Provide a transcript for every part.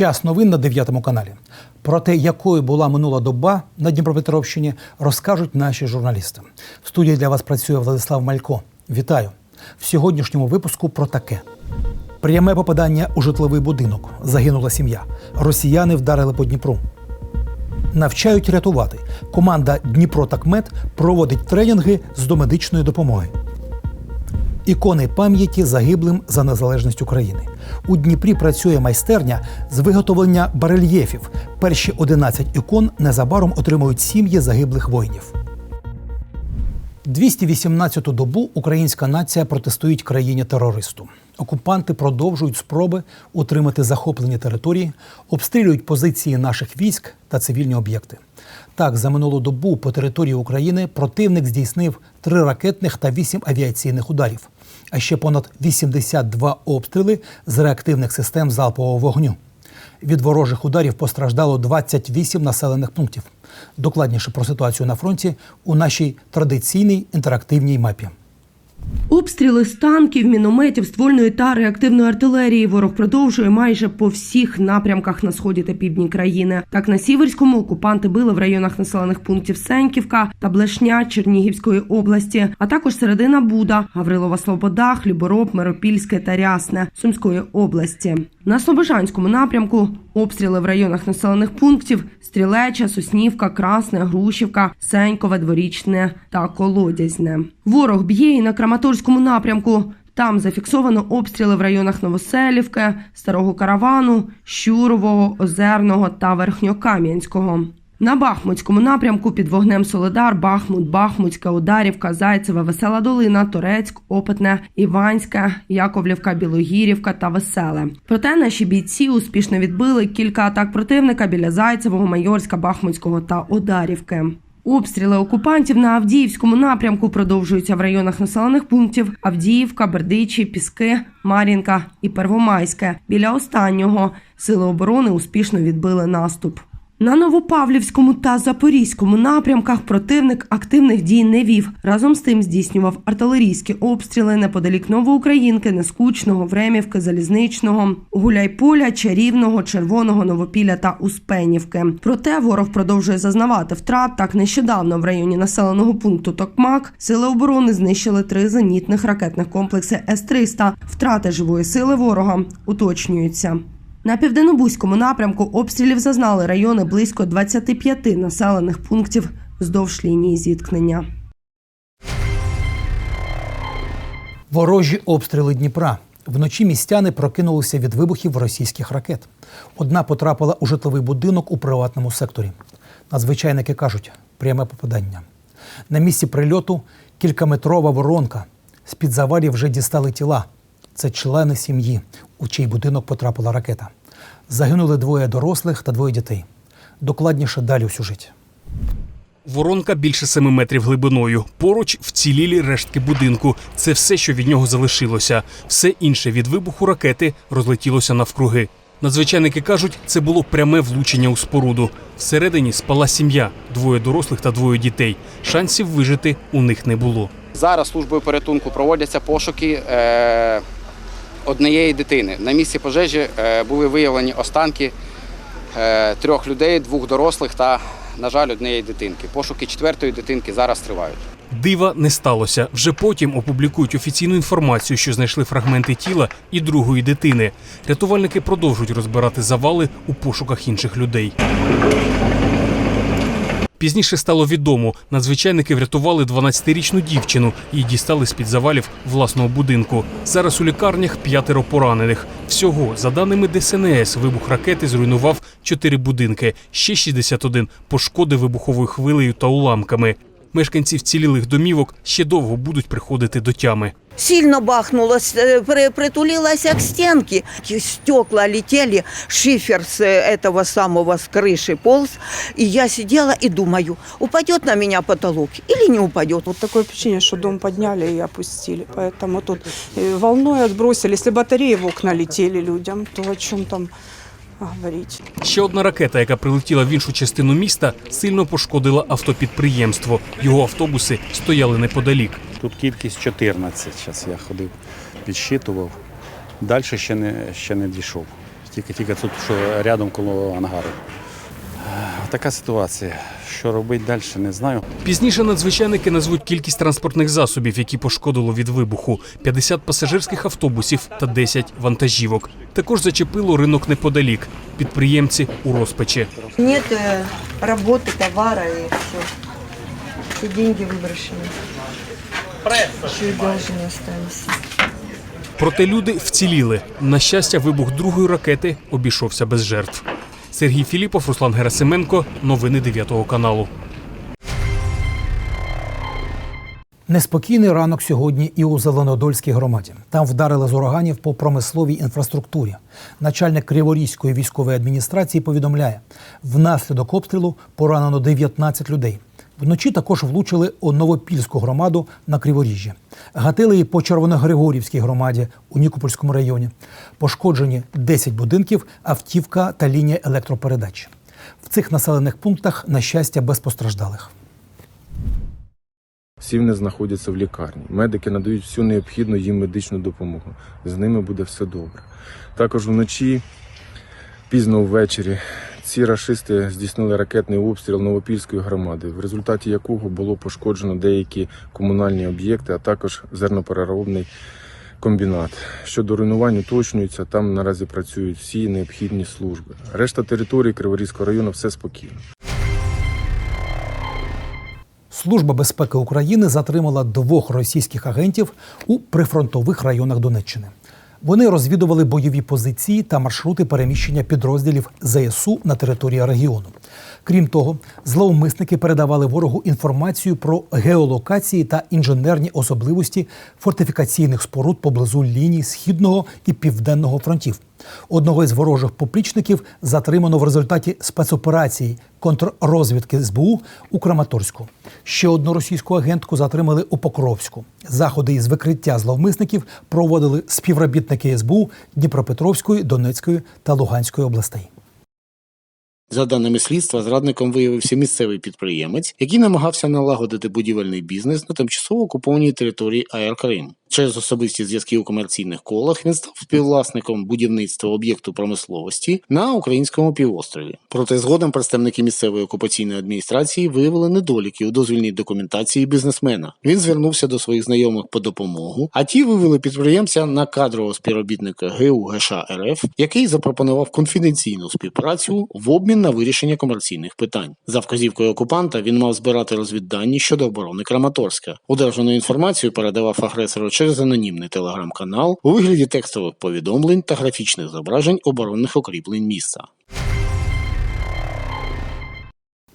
Час новин на 9 каналі. Про те, якою була минула доба на Дніпропетровщині, розкажуть наші журналісти. В студії для вас працює Владислав Малько. Вітаю! В сьогоднішньому випуску про таке. Пряме попадання у житловий будинок. Загинула сім'я. Росіяни вдарили по Дніпру. Навчають рятувати. Команда Дніпро Такмет проводить тренінги з домедичної допомоги. Ікони пам'яті загиблим за незалежність України. У Дніпрі працює майстерня з виготовлення барельєфів. Перші 11 ікон незабаром отримують сім'ї загиблих воїнів. 218-ту добу українська нація протистоїть країні терористу. Окупанти продовжують спроби утримати захоплені території, обстрілюють позиції наших військ та цивільні об'єкти. Так, за минулу добу по території України противник здійснив три ракетних та вісім авіаційних ударів, а ще понад 82 обстріли з реактивних систем залпового вогню. Від ворожих ударів постраждало 28 населених пунктів. Докладніше про ситуацію на фронті у нашій традиційній інтерактивній мапі. Обстріли з танків, мінометів, ствольної та реактивної артилерії ворог продовжує майже по всіх напрямках на сході та півдні країни. Так на Сіверському окупанти били в районах населених пунктів Сеньківка та Блешня Чернігівської області, а також середина Буда, Гаврилова Слобода, Хлібороб, Миропільське та Рясне Сумської області. На Слобожанському напрямку обстріли в районах населених пунктів Стрілеча, Соснівка, Красне, Грушівка, Сенькове, Дворічне та Колодязьне. Ворог б'є і на Краматорському напрямку. Там зафіксовано обстріли в районах Новоселівки, Старого Каравану, Щурового, Озерного та Верхньокам'янського. На Бахмутському напрямку під вогнем Солидар, Бахмут, Бахмутська, Ударівка, Зайцева, Весела Долина, Торецьк, Опитне, Іванська, Яковлівка, Білогірівка та Веселе. Проте наші бійці успішно відбили кілька атак противника біля Зайцевого, Майорська, Бахмутського та Одарівки. Обстріли окупантів на Авдіївському напрямку продовжуються в районах населених пунктів Авдіївка, Бердичі, Піски, Мар'їнка і Первомайське. Біля останнього сили оборони успішно відбили наступ. На Новопавлівському та Запорізькому напрямках противник активних дій не вів. Разом з тим здійснював артилерійські обстріли неподалік Новоукраїнки, Нескучного, Времівки, Залізничного, Гуляйполя, Чарівного, Червоного, Новопілля та Успенівки. Проте ворог продовжує зазнавати втрат. Так нещодавно в районі населеного пункту Токмак сили оборони знищили три зенітних ракетних комплекси С-300. Втрати живої сили ворога уточнюються. На південнобузькому напрямку обстрілів зазнали райони близько 25 населених пунктів вздовж лінії зіткнення. Ворожі обстріли Дніпра. Вночі містяни прокинулися від вибухів російських ракет. Одна потрапила у житловий будинок у приватному секторі. Надзвичайники кажуть, пряме попадання. На місці прильоту кількаметрова воронка. З-під завалів вже дістали тіла. Це члени сім'ї, у чий будинок потрапила ракета. Загинули двоє дорослих та двоє дітей. Докладніше далі у сюжеті. Воронка більше 7 метрів глибиною. Поруч вцілілі рештки будинку. Це все, що від нього залишилося. Все інше від вибуху ракети розлетілося навкруги. Надзвичайники кажуть, це було пряме влучення у споруду. Всередині спала сім'я, двоє дорослих та двоє дітей. Шансів вижити у них не було. Зараз службою порятунку проводяться пошуки е, однієї дитини. На місці пожежі е, були виявлені останки е, трьох людей, двох дорослих та, на жаль, однієї дитинки. Пошуки четвертої дитинки зараз тривають. Дива не сталося. Вже потім опублікують офіційну інформацію, що знайшли фрагменти тіла і другої дитини. Рятувальники продовжують розбирати завали у пошуках інших людей. Пізніше стало відомо, надзвичайники врятували 12-річну дівчину і дістали з-під завалів власного будинку. Зараз у лікарнях п'ятеро поранених. Всього, за даними ДСНС, вибух ракети зруйнував чотири будинки. Ще 61 пошкодив вибуховою хвилею та уламками. Мешканці вцілілих домівок ще довго будуть приходити до тями Сильно бахнуло, с- э, при- притулилась к стенке. И Стекла летели, шифер с э, этого самого с крыши полз. И я сидела и думаю, упадет на меня потолок или не упадет. Вот такое впечатление, что дом подняли и опустили. Поэтому тут э, волной отбросили. Если батареи в окна летели людям, то о чем там говорить? Ще одна ракета, яка прилетіла в іншу частину міста, сильно пошкодила автопідприємство. Його автобуси стояли неподалік. Тут кількість 14, зараз я ходив, підсчитував. Далі ще не, ще не дійшов. Тільки тільки тут, що рядом коло ангару. Е, Така ситуація. Що робити далі, не знаю. Пізніше надзвичайники назвуть кількість транспортних засобів, які пошкодило від вибуху: 50 пасажирських автобусів та 10 вантажівок. Також зачепило ринок неподалік. Підприємці у розпачі. Нет э, работы, товара и все. Все деньги выброшены. Еще и должны остались. Проте люди вціліли. На щастя, вибух другої ракети обійшовся без жертв. Сергій Філіпов, Руслан Герасименко. Новини 9 каналу. Неспокійний ранок сьогодні і у Зеленодольській громаді. Там вдарили з ураганів по промисловій інфраструктурі. Начальник Криворізької військової адміністрації повідомляє, внаслідок обстрілу поранено 19 людей. Вночі також влучили у Новопільську громаду на Криворіжжі. Гатили і по Червоногригорівській громаді у Нікопольському районі. Пошкоджені 10 будинків, автівка та лінія електропередач. В цих населених пунктах, на щастя, без постраждалих. Всі вони знаходяться в лікарні. Медики надають всю необхідну їм медичну допомогу. З ними буде все добре. Також вночі, пізно ввечері, ці рашисти здійснили ракетний обстріл Новопільської громади, в результаті якого було пошкоджено деякі комунальні об'єкти, а також зернопереробний комбінат. Щодо руйнувань уточнюється, там наразі працюють всі необхідні служби. Решта території Криворізького району все спокійно. Служба безпеки України затримала двох російських агентів у прифронтових районах Донеччини. Вони розвідували бойові позиції та маршрути переміщення підрозділів ЗСУ на території регіону. Крім того, зловмисники передавали ворогу інформацію про геолокації та інженерні особливості фортифікаційних споруд поблизу ліній східного і південного фронтів. Одного із ворожих поплічників затримано в результаті спецоперації контррозвідки СБУ у Краматорську. Ще одну російську агентку затримали у Покровську. Заходи із викриття зловмисників проводили співробітники СБУ Дніпропетровської, Донецької та Луганської областей. За даними слідства, зрадником виявився місцевий підприємець, який намагався налагодити будівельний бізнес на тимчасово окупованій території АР Крим. Через особисті зв'язки у комерційних колах він став співвласником будівництва об'єкту промисловості на українському півострові. Проте згодом представники місцевої окупаційної адміністрації виявили недоліки у дозвільній документації бізнесмена. Він звернувся до своїх знайомих по допомогу, а ті вивели підприємця на кадрового співробітника ГУ ГШ РФ, який запропонував конфіденційну співпрацю в обмін на вирішення комерційних питань. За вказівкою окупанта він мав збирати розвіддані щодо оборони Краматорська. Одержану інформацію передавав агресору через анонімний телеграм-канал у вигляді текстових повідомлень та графічних зображень оборонних укріплень міста.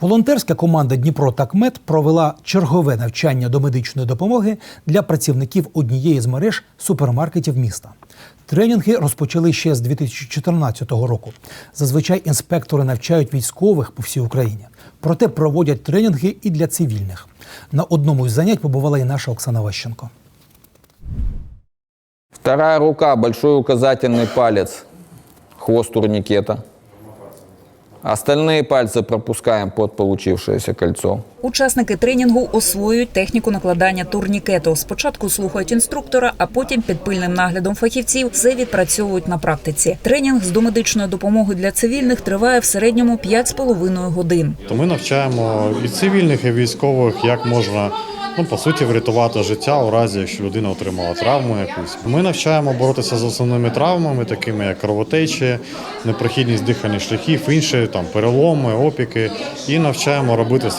Волонтерська команда Дніпро Такмет провела чергове навчання до медичної допомоги для працівників однієї з мереж супермаркетів міста. Тренінги розпочали ще з 2014 року. Зазвичай інспектори навчають військових по всій Україні, проте проводять тренінги і для цивільних. На одному із занять побувала і наша Оксана Ващенко. Вторая рука, большой указательный палец, хвост турникета. Остальные пальцы пропускаем под получившееся кольцо. Учасники тренінгу освоюють техніку накладання турнікету. Спочатку слухають інструктора, а потім під пильним наглядом фахівців все відпрацьовують на практиці. Тренінг з домедичної допомоги для цивільних триває в середньому 5,5 годин. То ми навчаємо і цивільних, і військових, як можна ну по суті врятувати життя у разі, якщо людина отримала травму якусь. Ми навчаємо боротися з основними травмами, такими як кровотечі, непрохідність дихальних шляхів, інші там переломи, опіки, і навчаємо робити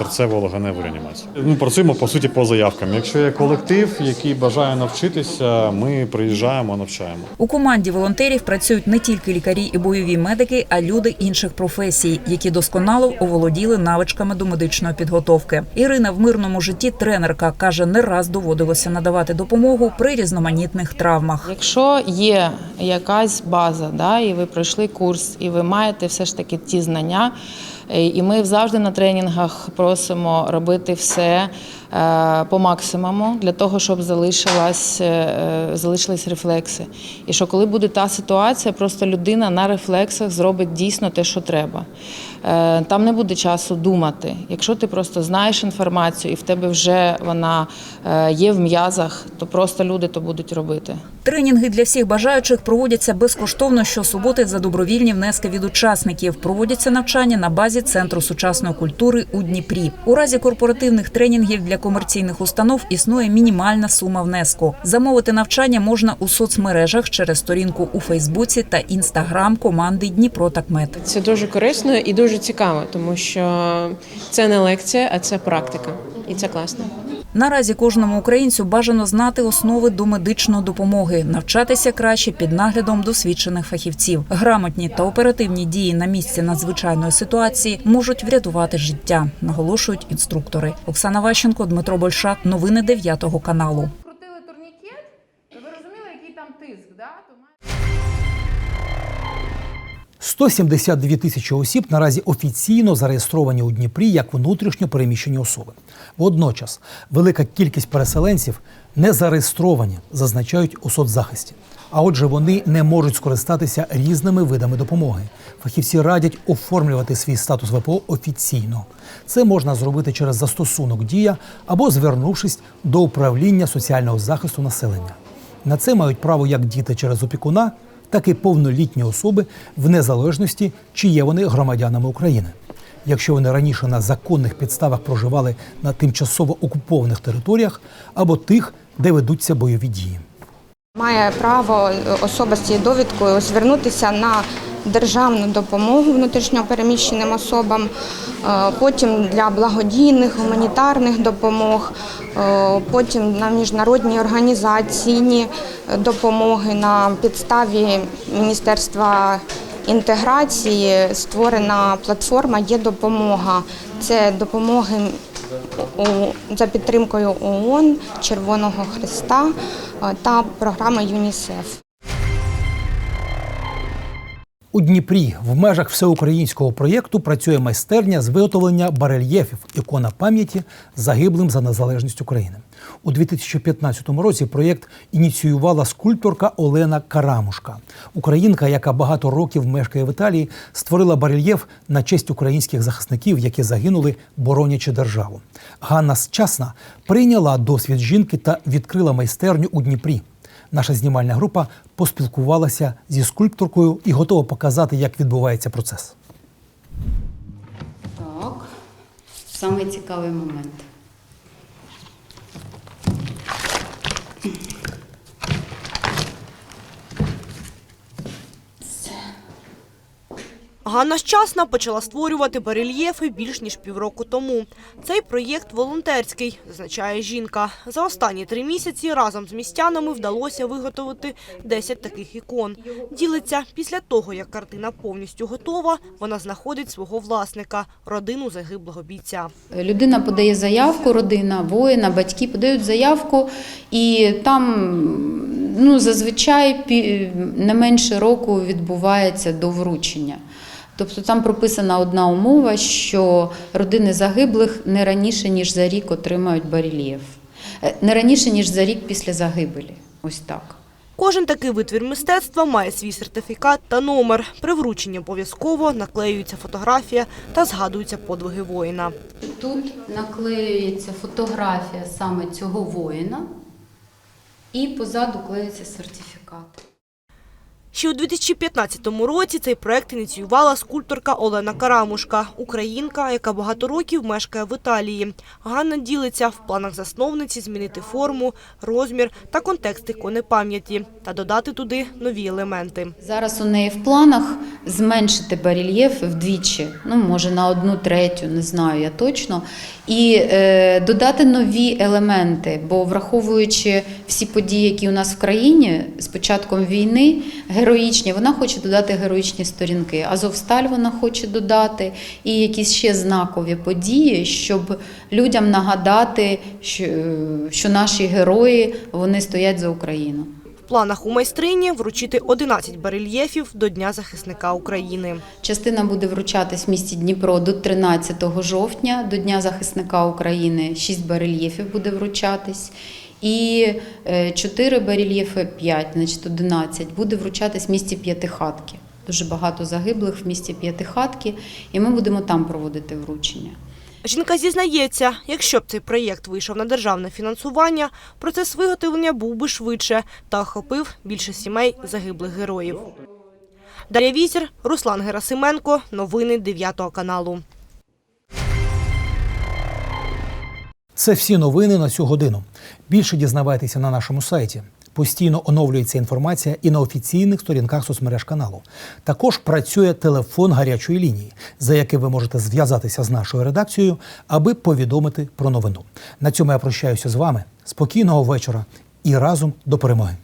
серцево-легеневу реанімацію. Ми працюємо по суті по заявкам. Якщо є колектив, який бажає навчитися, ми приїжджаємо, навчаємо. У команді волонтерів працюють не тільки лікарі і бойові медики, а люди інших професій, які досконало оволоділи навичками до медичної підготовки. Ірина в мирному житті тренерка каже, не раз доводилося надавати допомогу при різноманітних травмах. Якщо є якась база, да, і ви пройшли курс, і ви маєте все ж таки ті знання. Е, І ми завжди на тренінгах просимо робити все е, по максимуму для того, щоб залишилась, е, залишились рефлекси. І що коли буде та ситуація, просто людина на рефлексах зробить дійсно те, що треба. Е, Там не буде часу думати. Якщо ти просто знаєш інформацію і в тебе вже вона е, є в м'язах, то просто люди то будуть робити. Тренінги для всіх бажаючих проводяться безкоштовно щосуботи за добровільні внески від учасників. Проводяться навчання на базі Центру сучасної культури у Дніпрі. У разі корпоративних тренінгів для комерційних установ існує мінімальна сума внеску. Замовити навчання можна у соцмережах через сторінку у Фейсбуці та Інстаграм команди Дніпро Такмет. Це дуже корисно і дуже цікаво, тому що це не лекція, а це практика, і це класно. Наразі кожному українцю бажано знати основи до медичної допомоги, навчатися краще під наглядом досвідчених фахівців. Грамотні та оперативні дії на місці надзвичайної ситуації можуть врятувати життя, наголошують інструктори. Оксана Ващенко, Дмитро Большак. Новини 9 каналу. 172 тисячі осіб наразі офіційно зареєстровані у Дніпрі як внутрішньо переміщені особи. Водночас велика кількість переселенців не зареєстровані, зазначають у соцзахисті. А отже, вони не можуть скористатися різними видами допомоги. Фахівці радять оформлювати свій статус ВПО офіційно. Це можна зробити через застосунок Дія або звернувшись до управління соціального захисту населення. На це мають право як діти через опікуна, так і повнолітні особи в незалежності, чи є вони громадянами України. Якщо вони раніше на законних підставах проживали на тимчасово окупованих територіях або тих, де ведуться бойові дії. Має право особа з цією довідкою звернутися на державну допомогу внутрішньопереміщеним особам, е, потім для благодійних гуманітарних допомог, е, потім на міжнародні організаційні допомоги на підставі Міністерства інтеграції створена платформа Є допомога. Це допомоги за підтримкою ООН, Червоного Христа е, та програми ЮНІСЕФ. У Дніпрі в межах всеукраїнського проєкту працює майстерня з виготовлення барельєфів ікона пам'яті загиблим за незалежність України. У 2015 році проєкт ініціювала скульпторка Олена Карамушка. Українка, яка багато років мешкає в Італії, створила барельєф на честь українських захисників, які загинули, боронячи державу. Ганна Счасна прийняла досвід жінки та відкрила майстерню у Дніпрі. Наша знімальна група поспілкувалася зі скульпторкою і готова показати, як відбувається процес. Так, самий цікавий момент. Ганна Щасна почала створювати барельєфи більш ніж півроку тому. Цей проєкт волонтерський, зазначає жінка. За останні три місяці разом з містянами вдалося виготовити 10 таких ікон. Ділиться, після того, як картина повністю готова, вона знаходить свого власника – родину загиблого бійця. Людина подає заявку, родина, воїна, батьки подають заявку, і там ну, зазвичай не менше року відбувається до вручення. Тобто там прописана одна умова, що родини загиблих не раніше, ніж за рік отримають барельєф. Е, Не раніше, ніж за рік після загибелі. Ось так. Кожен такий витвір мистецтва має свій сертифікат та номер. При врученні обов'язково наклеюється фотографія та згадуються подвиги воїна. Тут наклеюється фотографія саме цього воїна, і позаду клеїться сертифікат. Ще у 2015 році цей проект ініціювала скульпторка Олена Карамушка, українка, яка багато років мешкає в Італії. Ганна ділиться в планах засновниці змінити форму, розмір та контекст ікони пам'яті та додати туди нові елементи. Зараз у неї в планах зменшити барельєф вдвічі, ну може на одну третю, не знаю я точно, і е, додати нові елементи. Бо враховуючи всі події, які у нас в країні з початком війни, героїчні, вона хоче додати героїчні сторінки. Азовсталь вона хоче додати і якісь ще знакові події, щоб людям нагадати, що, що наші герої вони стоять за Україну. В планах у майстрині вручити 11 барельєфів до Дня захисника України. Частина буде вручатись в місті Дніпро до 13 жовтня, до Дня захисника України. 6 барельєфів буде вручатись. І 4 барельєфи, 5, значить 11, буде вручатись в місті П'ятихатки. Дуже багато загиблих в місті П'ятихатки, і ми будемо там проводити вручення. Жінка зізнається, якщо б цей проєкт вийшов на державне фінансування, процес виготовлення був би швидше та охопив більше сімей загиблих героїв. Дар'я Візір, Руслан Герасименко. Новини 9 каналу. Це всі новини на цю годину. Більше дізнавайтеся на нашому сайті. Постійно оновлюється інформація і на офіційних сторінках соцмереж каналу. Також працює телефон гарячої лінії, за яким ви можете зв'язатися з нашою редакцією, аби повідомити про новину. На цьому я прощаюся з вами. Спокійного вечора і разом до перемоги.